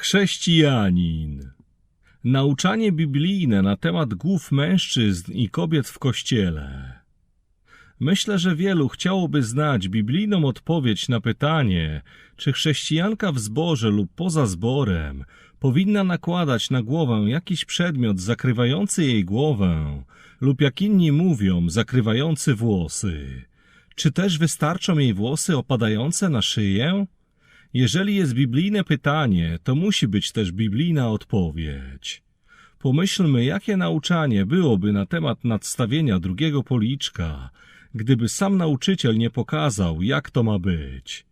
Chrześcijanin. Nauczanie biblijne na temat głów mężczyzn i kobiet w kościele. Myślę, że wielu chciałoby znać biblijną odpowiedź na pytanie, czy chrześcijanka w zborze lub poza zborem powinna nakładać na głowę jakiś przedmiot zakrywający jej głowę, lub jak inni mówią, zakrywający włosy. Czy też wystarczą jej włosy opadające na szyję? Jeżeli jest biblijne pytanie, to musi być też biblijna odpowiedź. Pomyślmy, jakie nauczanie byłoby na temat nadstawienia drugiego policzka, gdyby sam nauczyciel nie pokazał, jak to ma być.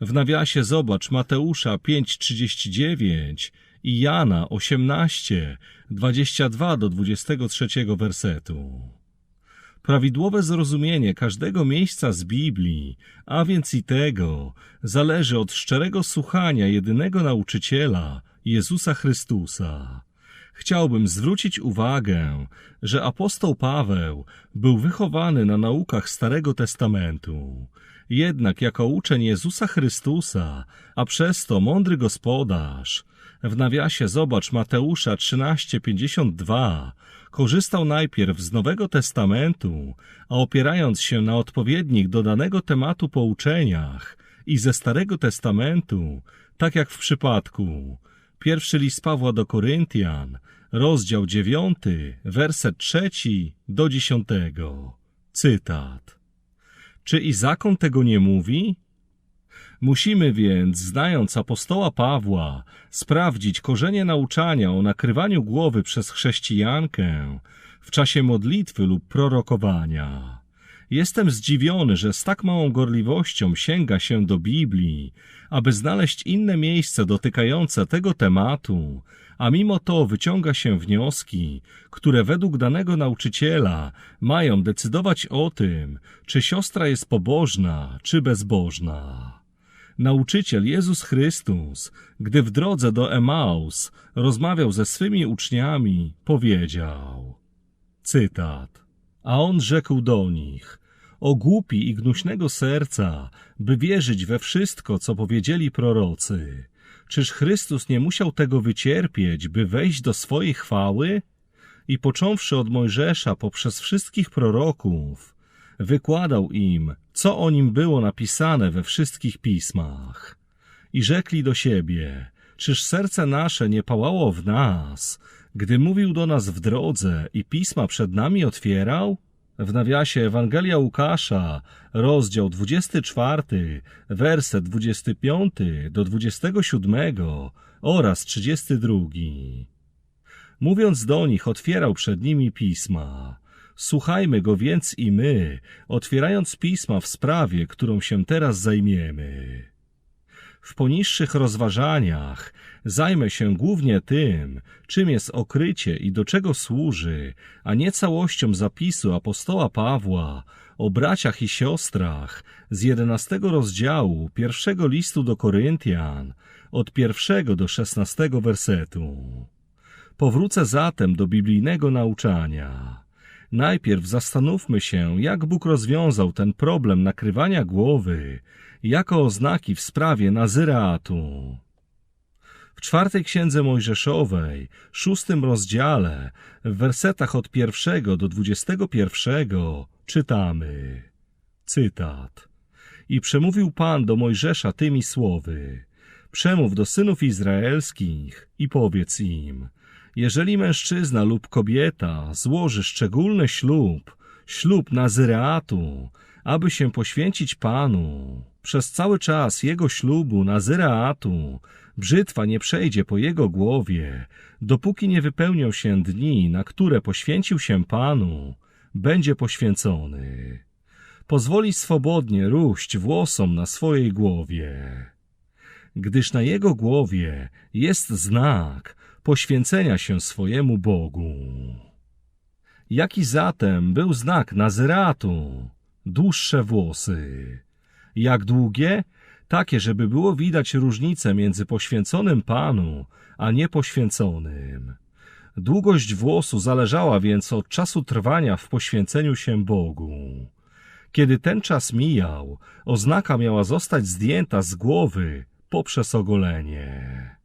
W nawiasie zobacz Mateusza 5:39 i Jana 18, 22 do 23 wersetu. Prawidłowe zrozumienie każdego miejsca z Biblii, a więc i tego, zależy od szczerego słuchania jedynego nauczyciela, Jezusa Chrystusa. Chciałbym zwrócić uwagę, że apostoł Paweł był wychowany na naukach Starego Testamentu. Jednak jako uczeń Jezusa Chrystusa, a przez to mądry gospodarz, w nawiasie zobacz Mateusza 13:52, korzystał najpierw z Nowego Testamentu, a opierając się na odpowiednich do danego tematu pouczeniach i ze Starego Testamentu, tak jak w przypadku pierwszy list Pawła do Koryntian, rozdział 9, werset 3 do 10. Cytat. Czy i zakon tego nie mówi? Musimy więc, znając apostoła Pawła, sprawdzić korzenie nauczania o nakrywaniu głowy przez chrześcijankę w czasie modlitwy lub prorokowania. Jestem zdziwiony, że z tak małą gorliwością sięga się do Biblii, aby znaleźć inne miejsce dotykające tego tematu, a mimo to wyciąga się wnioski, które według danego nauczyciela mają decydować o tym, czy siostra jest pobożna, czy bezbożna. Nauczyciel Jezus Chrystus, gdy w drodze do Emaus rozmawiał ze swymi uczniami, powiedział: Cytat. A on rzekł do nich: O głupi i gnuśnego serca, by wierzyć we wszystko, co powiedzieli prorocy. Czyż Chrystus nie musiał tego wycierpieć, by wejść do swojej chwały? I począwszy od Mojżesza poprzez wszystkich proroków, wykładał im, co o nim było napisane we wszystkich pismach. I rzekli do siebie, czyż serce nasze nie pałało w nas, gdy mówił do nas w drodze i pisma przed nami otwierał? W nawiasie Ewangelia Łukasza, rozdział 24, werset 25 do 27 oraz 32. Mówiąc do nich, otwierał przed nimi pisma. Słuchajmy go więc i my, otwierając pisma w sprawie, którą się teraz zajmiemy. W poniższych rozważaniach zajmę się głównie tym, czym jest okrycie i do czego służy, a nie całością zapisu apostoła Pawła o braciach i siostrach z jedenastego rozdziału pierwszego listu do Koryntian od pierwszego do szesnastego wersetu. Powrócę zatem do biblijnego nauczania. Najpierw zastanówmy się, jak Bóg rozwiązał ten problem nakrywania głowy jako oznaki w sprawie Nazyreatu. W czwartej księdze Mojżeszowej, szóstym rozdziale, w wersetach od pierwszego do dwudziestego pierwszego czytamy. Cytat. I przemówił Pan do Mojżesza tymi słowy. Przemów do synów izraelskich i powiedz im – jeżeli mężczyzna lub kobieta złoży szczególny ślub, ślub nazyreatu, aby się poświęcić Panu, przez cały czas jego ślubu nazyreatu brzytwa nie przejdzie po jego głowie, dopóki nie wypełnią się dni, na które poświęcił się Panu, będzie poświęcony. Pozwoli swobodnie róść włosom na swojej głowie. Gdyż na jego głowie jest znak, poświęcenia się swojemu Bogu. Jaki zatem był znak Nazyratu? Dłuższe włosy. Jak długie? Takie, żeby było widać różnicę między poświęconym Panu, a niepoświęconym. Długość włosu zależała więc od czasu trwania w poświęceniu się Bogu. Kiedy ten czas mijał, oznaka miała zostać zdjęta z głowy poprzez ogolenie.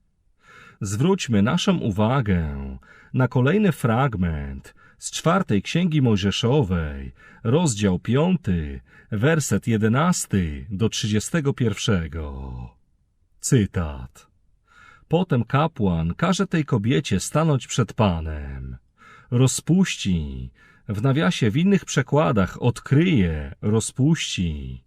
Zwróćmy naszą uwagę na kolejny fragment z czwartej Księgi Mojżeszowej, rozdział piąty, werset jedenasty do trzydziestego pierwszego. Cytat. Potem kapłan każe tej kobiecie stanąć przed Panem. Rozpuści, w nawiasie w innych przekładach odkryje, rozpuści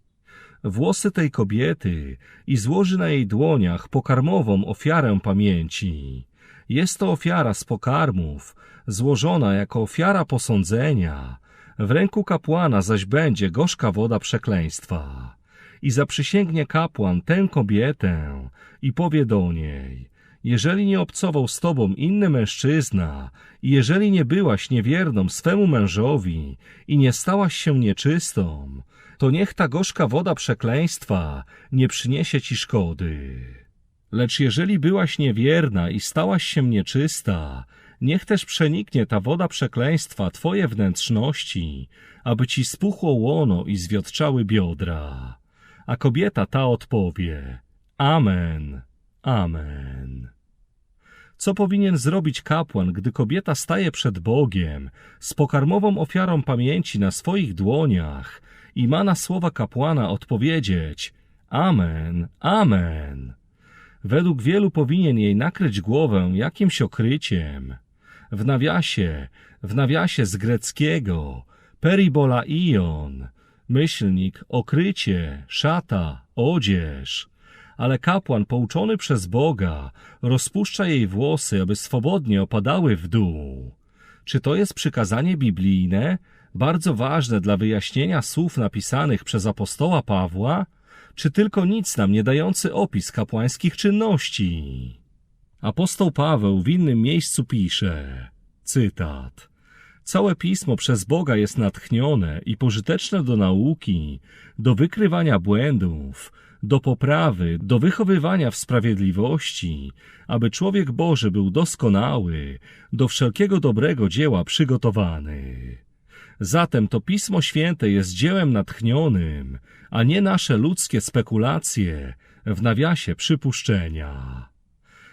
włosy tej kobiety i złoży na jej dłoniach pokarmową ofiarę pamięci. Jest to ofiara z pokarmów, złożona jako ofiara posądzenia. W ręku kapłana zaś będzie gorzka woda przekleństwa. I zaprzysięgnie kapłan tę kobietę i powie do niej, jeżeli nie obcował z tobą inny mężczyzna i jeżeli nie byłaś niewierną swemu mężowi i nie stałaś się nieczystą, to niech ta gorzka woda przekleństwa nie przyniesie ci szkody. Lecz jeżeli byłaś niewierna i stałaś się nieczysta, niech też przeniknie ta woda przekleństwa twoje wnętrzności, aby ci spuchło łono i zwiotczały biodra. A kobieta ta odpowie, Amen, Amen. Co powinien zrobić kapłan, gdy kobieta staje przed Bogiem z pokarmową ofiarą pamięci na swoich dłoniach i ma na słowa kapłana odpowiedzieć Amen, Amen. Według wielu powinien jej nakryć głowę jakimś okryciem. W nawiasie, w nawiasie z greckiego, peribola ion, myślnik, okrycie, szata, odzież. Ale kapłan pouczony przez Boga rozpuszcza jej włosy, aby swobodnie opadały w dół. Czy to jest przykazanie biblijne, bardzo ważne dla wyjaśnienia słów napisanych przez apostoła Pawła, czy tylko nic nam nie dający opis kapłańskich czynności? Apostoł Paweł w innym miejscu pisze, cytat, Całe pismo przez Boga jest natchnione i pożyteczne do nauki, do wykrywania błędów, do poprawy, do wychowywania w sprawiedliwości, aby człowiek Boży był doskonały, do wszelkiego dobrego dzieła przygotowany. Zatem to Pismo Święte jest dziełem natchnionym, a nie nasze ludzkie spekulacje, w nawiasie przypuszczenia.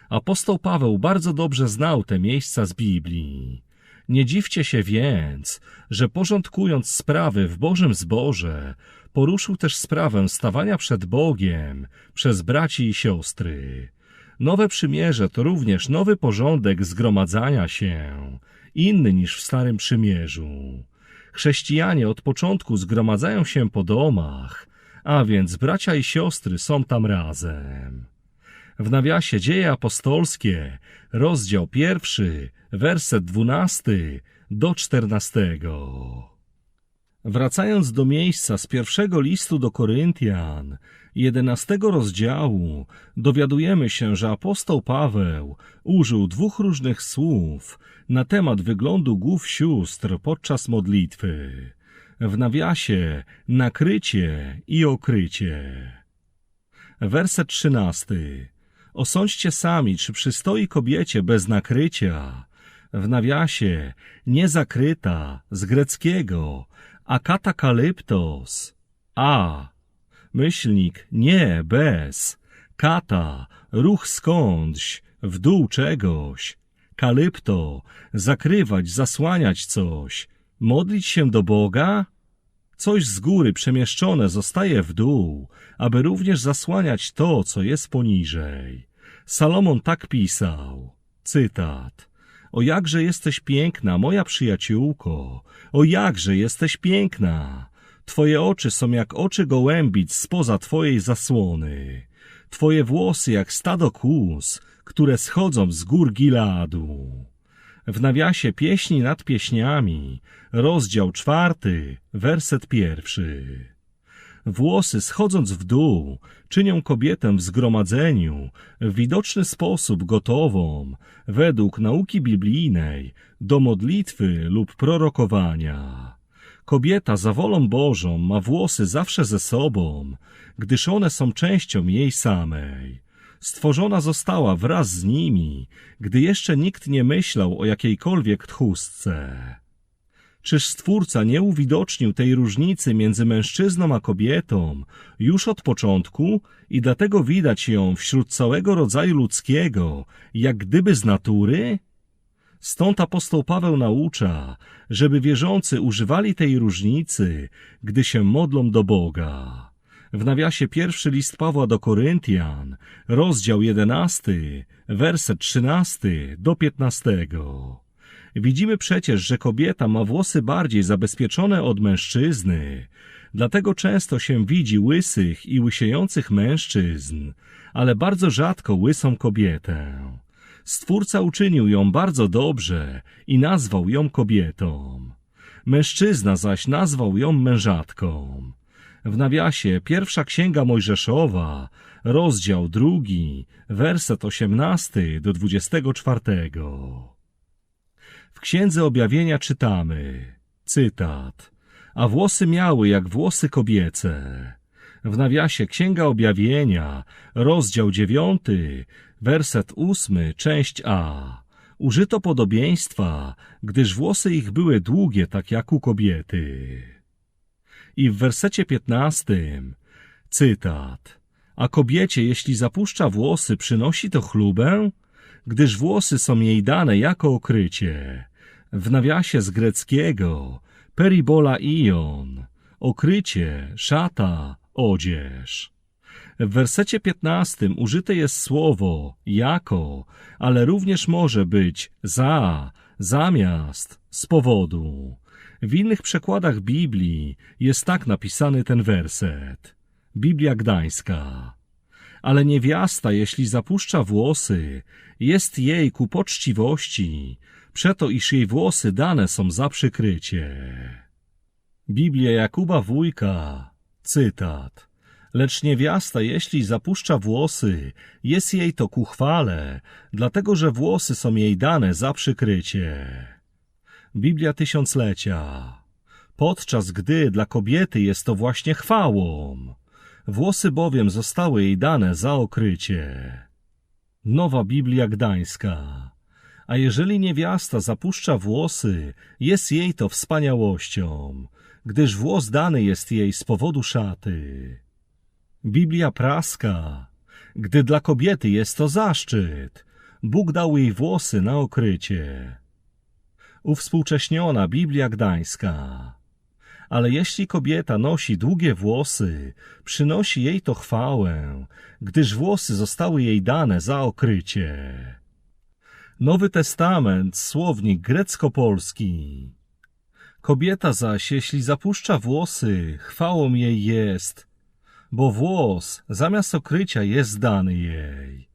Apostoł Paweł bardzo dobrze znał te miejsca z Biblii. Nie dziwcie się więc, że porządkując sprawy w Bożym zborze, poruszył też sprawę stawania przed Bogiem przez braci i siostry. Nowe przymierze to również nowy porządek zgromadzania się, inny niż w Starym Przymierzu. Chrześcijanie od początku zgromadzają się po domach, a więc bracia i siostry są tam razem. W nawiasie Dzieje Apostolskie, rozdział pierwszy, werset dwunasty do czternastego. Wracając do miejsca z pierwszego listu do Koryntian, jedenastego rozdziału, dowiadujemy się, że apostoł Paweł użył dwóch różnych słów na temat wyglądu głów sióstr podczas modlitwy. W nawiasie nakrycie i okrycie. Werset trzynasty. Osądźcie sami, czy przystoi kobiecie bez nakrycia. W nawiasie niezakryta z greckiego akatakaliptos. A. Myślnik nie, bez. Kata, ruch skądś, w dół czegoś. Kalypto, zakrywać, zasłaniać coś. Modlić się do Boga? Coś z góry przemieszczone zostaje w dół, aby również zasłaniać to, co jest poniżej. Salomon tak pisał. Cytat. O jakże jesteś piękna, moja przyjaciółko, o jakże jesteś piękna. Twoje oczy są jak oczy gołębic spoza twojej zasłony. Twoje włosy jak stado kłus, które schodzą z gór Gileadu. W nawiasie pieśni nad pieśniami, rozdział czwarty, werset pierwszy. Włosy schodząc w dół czynią kobietę w zgromadzeniu w widoczny sposób gotową, według nauki biblijnej, do modlitwy lub prorokowania. Kobieta za wolą Bożą ma włosy zawsze ze sobą, gdyż one są częścią jej samej. Stworzona została wraz z nimi, gdy jeszcze nikt nie myślał o jakiejkolwiek tchustce. Czyż Stwórca nie uwidocznił tej różnicy między mężczyzną a kobietą już od początku i dlatego widać ją wśród całego rodzaju ludzkiego, jak gdyby z natury? Stąd apostoł Paweł naucza, żeby wierzący używali tej różnicy, gdy się modlą do Boga. W nawiasie pierwszy list Pawła do Koryntian, rozdział 11, werset 13 do 15. Widzimy przecież, że kobieta ma włosy bardziej zabezpieczone od mężczyzny, dlatego często się widzi łysych i łysiejących mężczyzn, ale bardzo rzadko łysą kobietę. Stwórca uczynił ją bardzo dobrze i nazwał ją kobietą. Mężczyzna zaś nazwał ją mężatką. W nawiasie pierwsza księga Mojżeszowa, rozdział drugi, werset osiemnasty do dwudziestego czwartego. W księdze objawienia czytamy, cytat, a włosy miały jak włosy kobiece. W nawiasie księga objawienia, rozdział dziewiąty, werset ósmy, część A. Użyto podobieństwa, gdyż włosy ich były długie, tak jak u kobiety. I w wersecie piętnastym, cytat, a kobiecie, jeśli zapuszcza włosy, przynosi to chlubę? Gdyż włosy są jej dane jako okrycie. W nawiasie z greckiego peribola ion, okrycie, szata, odzież. W wersecie piętnastym użyte jest słowo jako, ale również może być za, zamiast, z powodu. W innych przekładach Biblii jest tak napisany ten werset. Biblia Gdańska ale niewiasta, jeśli zapuszcza włosy, jest jej ku poczciwości, przeto iż jej włosy dane są za przykrycie. Biblia Jakuba Wójka, cytat. Lecz niewiasta, jeśli zapuszcza włosy, jest jej to ku chwale, dlatego że włosy są jej dane za przykrycie. Biblia Tysiąclecia. Podczas gdy dla kobiety jest to właśnie chwałą. Włosy bowiem zostały jej dane za okrycie. Nowa Biblia Gdańska. A jeżeli niewiasta zapuszcza włosy, jest jej to wspaniałością, gdyż włos dany jest jej z powodu szaty. Biblia Praska. Gdy dla kobiety jest to zaszczyt, Bóg dał jej włosy na okrycie. Uwspółcześniona Biblia Gdańska ale jeśli kobieta nosi długie włosy, przynosi jej to chwałę, gdyż włosy zostały jej dane za okrycie. Nowy Testament, słownik grecko-polski. Kobieta zaś, jeśli zapuszcza włosy, chwałą jej jest, bo włos zamiast okrycia jest dany jej.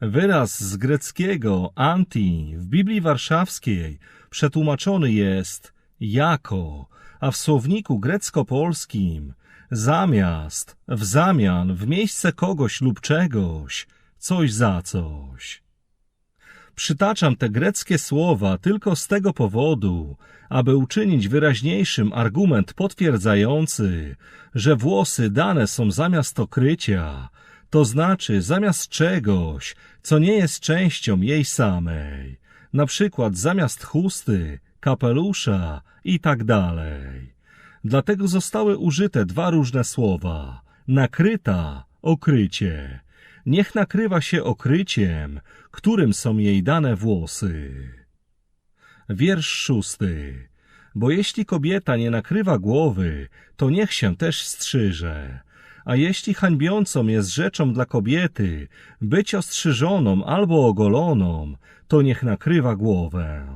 Wyraz z greckiego anti w Biblii Warszawskiej przetłumaczony jest jako, a w słowniku grecko-polskim zamiast, w zamian, w miejsce kogoś lub czegoś, coś za coś. Przytaczam te greckie słowa tylko z tego powodu, aby uczynić wyraźniejszym argument potwierdzający, że włosy dane są zamiast okrycia, to znaczy zamiast czegoś, co nie jest częścią jej samej, na przykład zamiast chusty, kapelusza i tak dalej. Dlatego zostały użyte dwa różne słowa. Nakryta, okrycie. Niech nakrywa się okryciem, którym są jej dane włosy. Wiersz szósty. Bo jeśli kobieta nie nakrywa głowy, to niech się też strzyże. A jeśli hańbiącą jest rzeczą dla kobiety być ostrzyżoną albo ogoloną, to niech nakrywa głowę.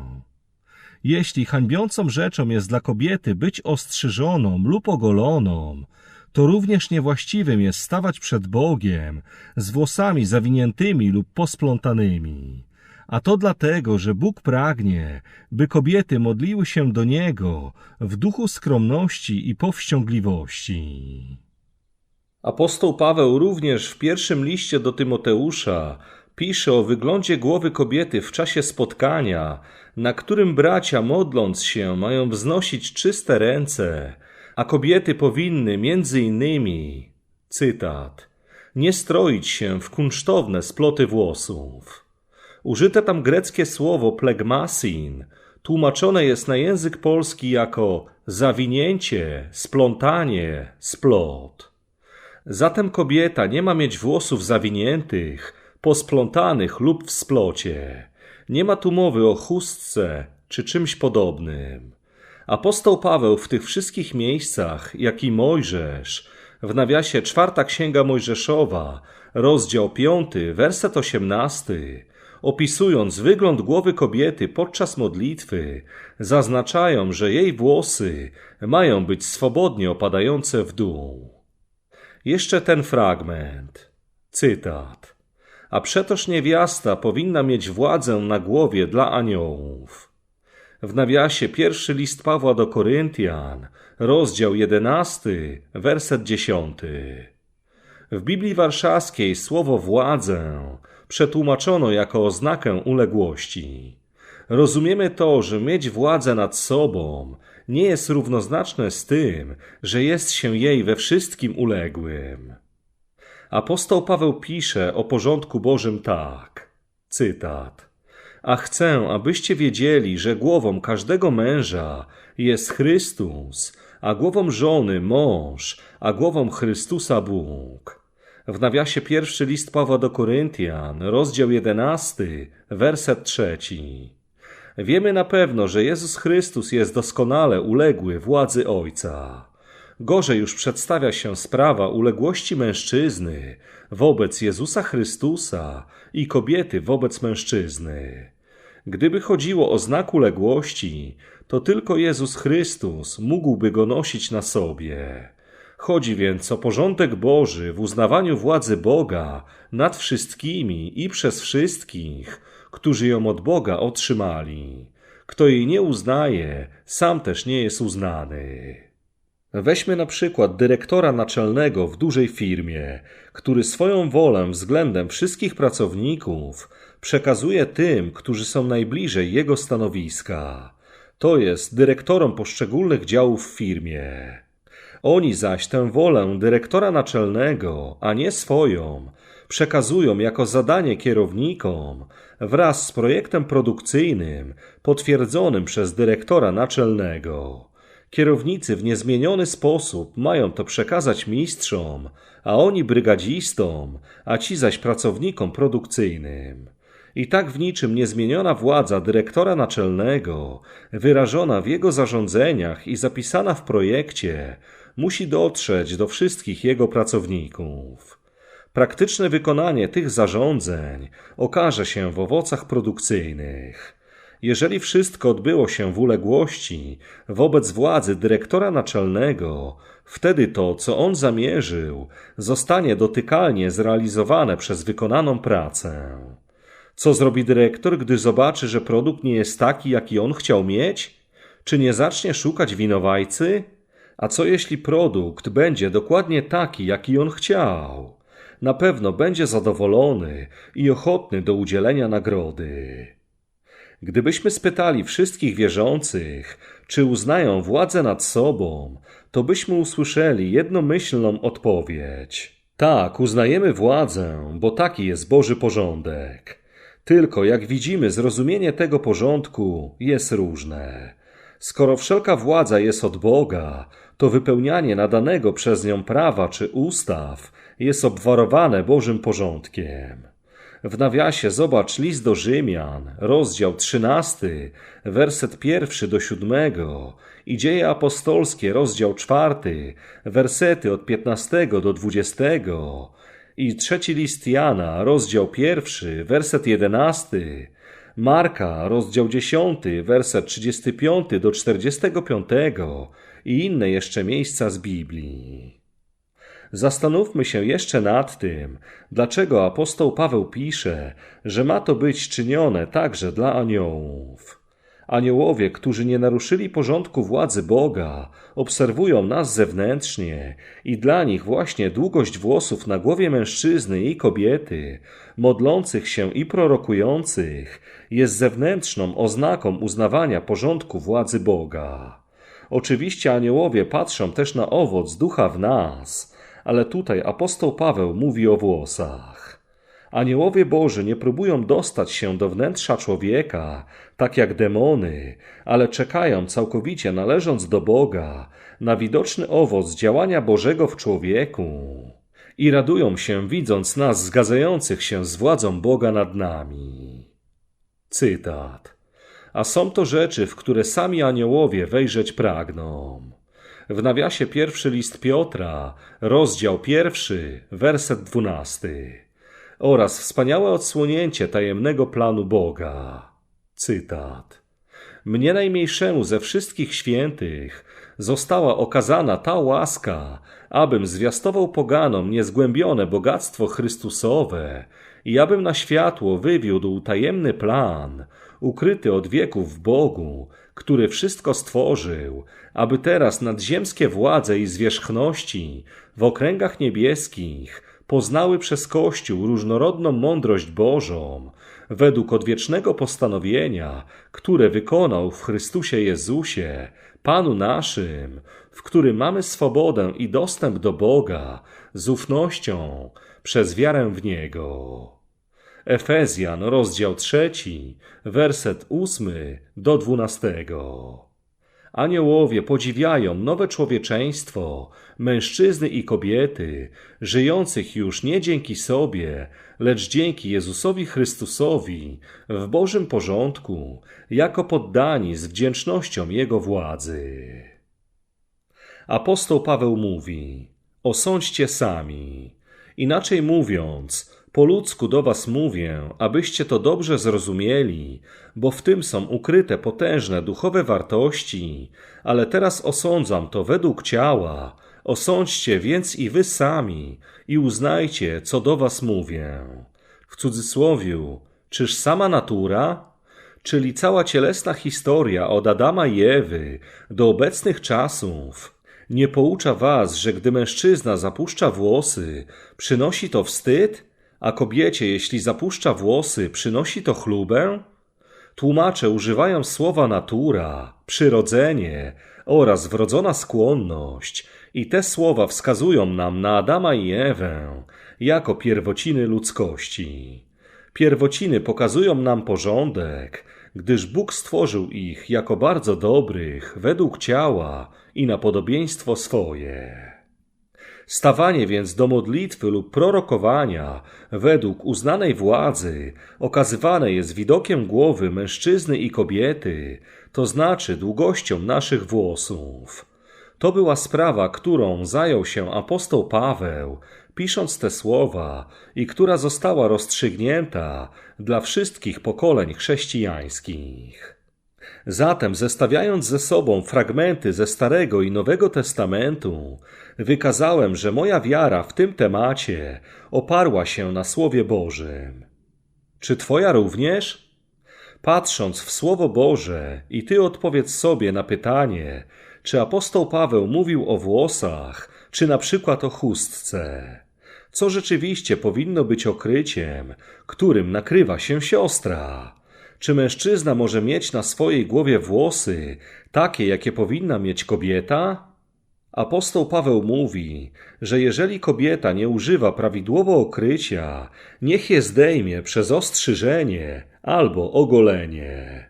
Jeśli hańbiącą rzeczą jest dla kobiety być ostrzyżoną lub ogoloną, to również niewłaściwym jest stawać przed Bogiem z włosami zawiniętymi lub posplątanymi. A to dlatego, że Bóg pragnie, by kobiety modliły się do Niego w duchu skromności i powściągliwości. Apostoł Paweł również w pierwszym liście do Tymoteusza pisze o wyglądzie głowy kobiety w czasie spotkania, na którym bracia modląc się mają wznosić czyste ręce, a kobiety powinny między innymi, cytat, nie stroić się w kunsztowne sploty włosów. Użyte tam greckie słowo plegmasin tłumaczone jest na język polski jako zawinięcie, splątanie, splot. Zatem kobieta nie ma mieć włosów zawiniętych, posplątanych lub w splocie. Nie ma tu mowy o chustce czy czymś podobnym. Apostoł Paweł w tych wszystkich miejscach, jak i Mojżesz, w nawiasie czwarta księga Mojżeszowa, rozdział piąty, werset osiemnasty, opisując wygląd głowy kobiety podczas modlitwy, zaznaczają, że jej włosy mają być swobodnie opadające w dół. Jeszcze ten fragment. Cytat. A przetoż niewiasta powinna mieć władzę na głowie dla aniołów. W nawiasie pierwszy list Pawła do Koryntian, rozdział jedenasty, werset dziesiąty. W Biblii Warszawskiej słowo władzę przetłumaczono jako oznakę uległości. Rozumiemy to, że mieć władzę nad sobą nie jest równoznaczne z tym, że jest się jej we wszystkim uległym. Apostoł Paweł pisze o porządku Bożym tak. Cytat. A chcę, abyście wiedzieli, że głową każdego męża jest Chrystus, a głową żony mąż, a głową Chrystusa Bóg. W nawiasie pierwszy list Pawła do Koryntian, rozdział jedenasty, werset trzeci. Wiemy na pewno, że Jezus Chrystus jest doskonale uległy władzy Ojca. Gorzej już przedstawia się sprawa uległości mężczyzny wobec Jezusa Chrystusa i kobiety wobec mężczyzny. Gdyby chodziło o znak uległości, to tylko Jezus Chrystus mógłby go nosić na sobie. Chodzi więc o porządek Boży w uznawaniu władzy Boga nad wszystkimi i przez wszystkich, którzy ją od Boga otrzymali. Kto jej nie uznaje, sam też nie jest uznany. Weźmy na przykład dyrektora naczelnego w dużej firmie, który swoją wolę względem wszystkich pracowników przekazuje tym, którzy są najbliżej jego stanowiska. To jest dyrektorom poszczególnych działów w firmie. Oni zaś tę wolę dyrektora naczelnego, a nie swoją, przekazują jako zadanie kierownikom wraz z projektem produkcyjnym potwierdzonym przez dyrektora naczelnego. Kierownicy w niezmieniony sposób mają to przekazać mistrzom, a oni brygadzistom, a ci zaś pracownikom produkcyjnym. I tak w niczym niezmieniona władza dyrektora naczelnego, wyrażona w jego zarządzeniach i zapisana w projekcie, musi dotrzeć do wszystkich jego pracowników. Praktyczne wykonanie tych zarządzeń okaże się w owocach produkcyjnych. Jeżeli wszystko odbyło się w uległości wobec władzy dyrektora naczelnego, wtedy to, co on zamierzył, zostanie dotykalnie zrealizowane przez wykonaną pracę. Co zrobi dyrektor, gdy zobaczy, że produkt nie jest taki, jaki on chciał mieć? Czy nie zacznie szukać winowajcy? A co jeśli produkt będzie dokładnie taki, jaki on chciał? Na pewno będzie zadowolony i ochotny do udzielenia nagrody. Gdybyśmy spytali wszystkich wierzących, czy uznają władzę nad sobą, to byśmy usłyszeli jednomyślną odpowiedź. Tak, uznajemy władzę, bo taki jest Boży porządek. Tylko, jak widzimy, zrozumienie tego porządku jest różne. Skoro wszelka władza jest od Boga, to wypełnianie nadanego przez nią prawa czy ustaw jest obwarowane Bożym porządkiem. W nawiasie zobacz list do Rzymian, rozdział 13, werset pierwszy do siódmego i dzieje apostolskie, rozdział czwarty, wersety od 15 do 20 i trzeci list Jana, rozdział pierwszy, werset jedenasty, Marka, rozdział 10, werset 35 do 45 i inne jeszcze miejsca z Biblii. Zastanówmy się jeszcze nad tym, dlaczego apostoł Paweł pisze, że ma to być czynione także dla aniołów. Aniołowie, którzy nie naruszyli porządku władzy Boga, obserwują nas zewnętrznie i dla nich właśnie długość włosów na głowie mężczyzny i kobiety, modlących się i prorokujących, jest zewnętrzną oznaką uznawania porządku władzy Boga. Oczywiście aniołowie patrzą też na owoc ducha w nas, ale tutaj apostoł Paweł mówi o włosach. Aniołowie Boży nie próbują dostać się do wnętrza człowieka, tak jak demony, ale czekają całkowicie należąc do Boga na widoczny owoc działania Bożego w człowieku i radują się widząc nas zgadzających się z władzą Boga nad nami. Cytat. A są to rzeczy, w które sami aniołowie wejrzeć pragną. W nawiasie pierwszy list Piotra, rozdział pierwszy, werset dwunasty. Oraz wspaniałe odsłonięcie tajemnego planu Boga. Cytat. Mnie najmniejszemu ze wszystkich świętych została okazana ta łaska, abym zwiastował poganom niezgłębione bogactwo Chrystusowe i abym na światło wywiódł tajemny plan, ukryty od wieków w Bogu, który wszystko stworzył, aby teraz nadziemskie władze i zwierzchności w okręgach niebieskich poznały przez Kościół różnorodną mądrość Bożą, według odwiecznego postanowienia, które wykonał w Chrystusie Jezusie, Panu naszym, w którym mamy swobodę i dostęp do Boga z ufnością przez wiarę w Niego. Efezjan, rozdział trzeci, werset ósmy do dwunastego. Aniołowie podziwiają nowe człowieczeństwo, mężczyzny i kobiety, żyjących już nie dzięki sobie, lecz dzięki Jezusowi Chrystusowi w Bożym porządku, jako poddani z wdzięcznością Jego władzy. Apostoł Paweł mówi: Osądźcie sami. Inaczej mówiąc, po ludzku do was mówię, abyście to dobrze zrozumieli, bo w tym są ukryte potężne duchowe wartości, ale teraz osądzam to według ciała. Osądźcie więc i wy sami i uznajcie, co do was mówię. W cudzysłowiu, czyż sama natura, czyli cała cielesna historia od Adama i Ewy do obecnych czasów, nie poucza was, że gdy mężczyzna zapuszcza włosy, przynosi to wstyd, a kobiecie, jeśli zapuszcza włosy, przynosi to chlubę? Tłumacze używają słowa natura, przyrodzenie oraz wrodzona skłonność, i te słowa wskazują nam na Adama i Ewę jako pierwociny ludzkości. Pierwociny pokazują nam porządek, gdyż Bóg stworzył ich jako bardzo dobrych, według ciała i na podobieństwo swoje. Stawanie więc do modlitwy lub prorokowania według uznanej władzy okazywane jest widokiem głowy mężczyzny i kobiety, to znaczy długością naszych włosów. To była sprawa, którą zajął się apostoł Paweł, pisząc te słowa i która została rozstrzygnięta dla wszystkich pokoleń chrześcijańskich. Zatem, zestawiając ze sobą fragmenty ze Starego i Nowego Testamentu, wykazałem, że moja wiara w tym temacie oparła się na Słowie Bożym. Czy Twoja również? Patrząc w Słowo Boże i Ty odpowiedz sobie na pytanie, czy apostoł Paweł mówił o włosach, czy na przykład o chustce. Co rzeczywiście powinno być okryciem, którym nakrywa się siostra? Czy mężczyzna może mieć na swojej głowie włosy, takie jakie powinna mieć kobieta? Apostoł Paweł mówi, że jeżeli kobieta nie używa prawidłowo okrycia, niech je zdejmie przez ostrzyżenie albo ogolenie.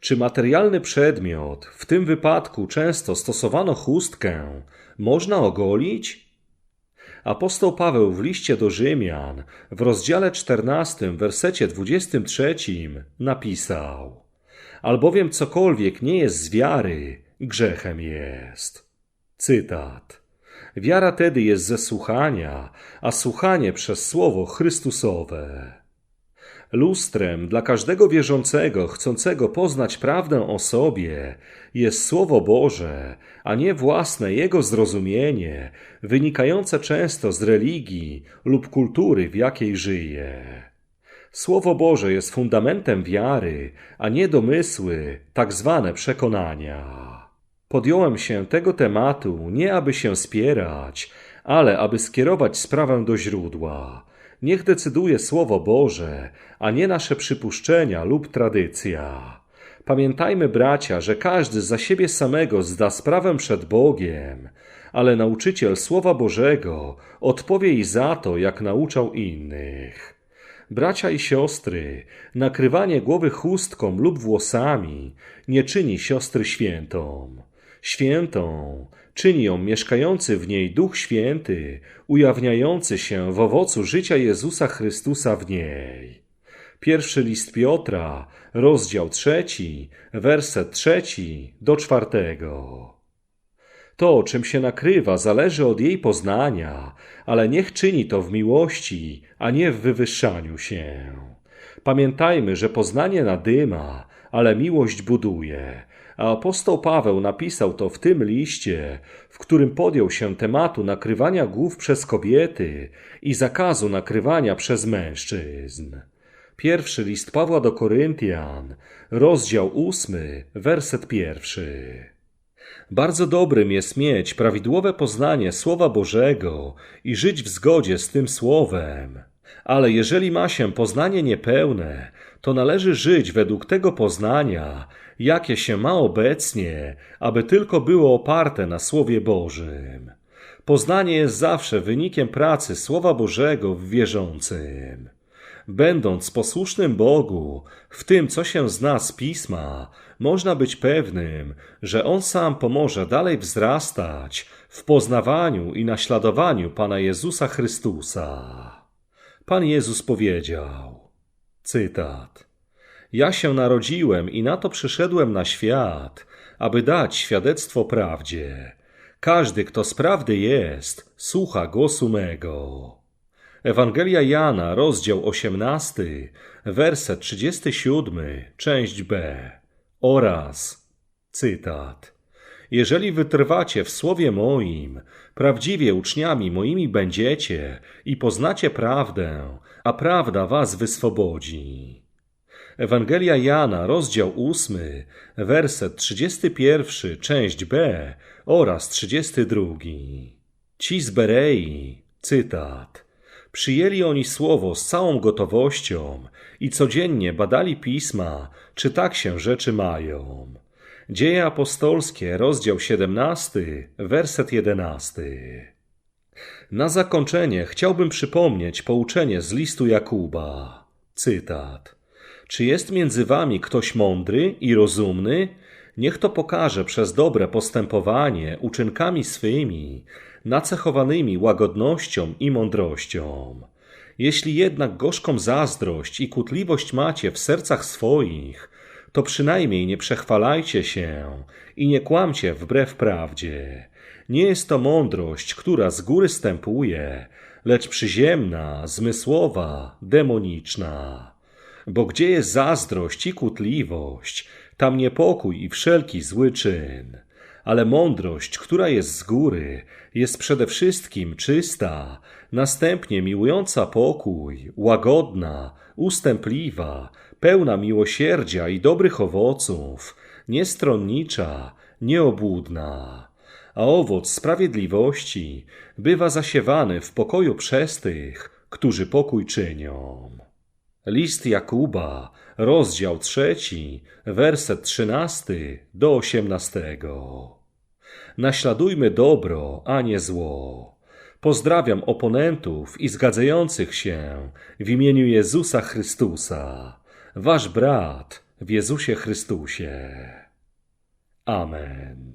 Czy materialny przedmiot, w tym wypadku często stosowano chustkę, można ogolić? Apostoł Paweł w liście do Rzymian w rozdziale 14, wersecie 23 napisał: Albowiem cokolwiek nie jest z wiary, grzechem jest. Cytat. Wiara tedy jest ze słuchania, a słuchanie przez słowo Chrystusowe. Lustrem dla każdego wierzącego, chcącego poznać prawdę o sobie, jest Słowo Boże, a nie własne jego zrozumienie, wynikające często z religii lub kultury, w jakiej żyje. Słowo Boże jest fundamentem wiary, a nie domysły, tak zwane przekonania. Podjąłem się tego tematu nie aby się spierać, ale aby skierować sprawę do źródła Niech decyduje Słowo Boże, a nie nasze przypuszczenia lub tradycja. Pamiętajmy, bracia, że każdy za siebie samego zda sprawę przed Bogiem, ale nauczyciel Słowa Bożego odpowie i za to, jak nauczał innych. Bracia i siostry, nakrywanie głowy chustką lub włosami nie czyni siostry świętą. Świętą czyni ją mieszkający w niej Duch Święty, ujawniający się w owocu życia Jezusa Chrystusa w niej. Pierwszy list Piotra, rozdział trzeci, werset trzeci do czwartego. To, czym się nakrywa, zależy od jej poznania, ale niech czyni to w miłości, a nie w wywyższaniu się. Pamiętajmy, że poznanie nadyma, ale miłość buduje. A apostoł Paweł napisał to w tym liście, w którym podjął się tematu nakrywania głów przez kobiety i zakazu nakrywania przez mężczyzn. Pierwszy list Pawła do Koryntian, rozdział ósmy, werset pierwszy. Bardzo dobrym jest mieć prawidłowe poznanie Słowa Bożego i żyć w zgodzie z tym Słowem. Ale jeżeli ma się poznanie niepełne, to należy żyć według tego poznania, jakie się ma obecnie, aby tylko było oparte na Słowie Bożym. Poznanie jest zawsze wynikiem pracy Słowa Bożego w wierzącym. Będąc posłusznym Bogu w tym, co się zna z Pisma, można być pewnym, że On sam pomoże dalej wzrastać w poznawaniu i naśladowaniu Pana Jezusa Chrystusa. Pan Jezus powiedział, cytat, Ja się narodziłem i na to przyszedłem na świat, aby dać świadectwo prawdzie. Każdy, kto z prawdy jest, słucha głosu mego. Ewangelia Jana, rozdział 18, werset 37, część B. Oraz, cytat, Jeżeli wytrwacie w słowie moim, prawdziwie uczniami moimi będziecie i poznacie prawdę, a prawda was wyswobodzi. Ewangelia Jana, rozdział 8, werset 31, część B oraz 32. Ci z Berei, cytat, Przyjęli oni słowo z całą gotowością i codziennie badali pisma, czy tak się rzeczy mają. Dzieje apostolskie, rozdział 17, werset 11. Na zakończenie chciałbym przypomnieć pouczenie z listu Jakuba. Cytat. Czy jest między wami ktoś mądry i rozumny? Niech to pokaże przez dobre postępowanie uczynkami swymi, nacechowanymi łagodnością i mądrością. Jeśli jednak gorzką zazdrość i kutliwość macie w sercach swoich, to przynajmniej nie przechwalajcie się i nie kłamcie wbrew prawdzie. Nie jest to mądrość, która z góry stępuje, lecz przyziemna, zmysłowa, demoniczna. Bo gdzie jest zazdrość i kutliwość, tam niepokój i wszelki zły czyn ale mądrość, która jest z góry, jest przede wszystkim czysta, następnie miłująca pokój, łagodna, ustępliwa, pełna miłosierdzia i dobrych owoców, niestronnicza, nieobłudna. A owoc sprawiedliwości bywa zasiewany w pokoju przez tych, którzy pokój czynią. List Jakuba, rozdział trzeci, werset trzynasty do osiemnastego. Naśladujmy dobro, a nie zło. Pozdrawiam oponentów i zgadzających się w imieniu Jezusa Chrystusa, wasz brat w Jezusie Chrystusie. Amen.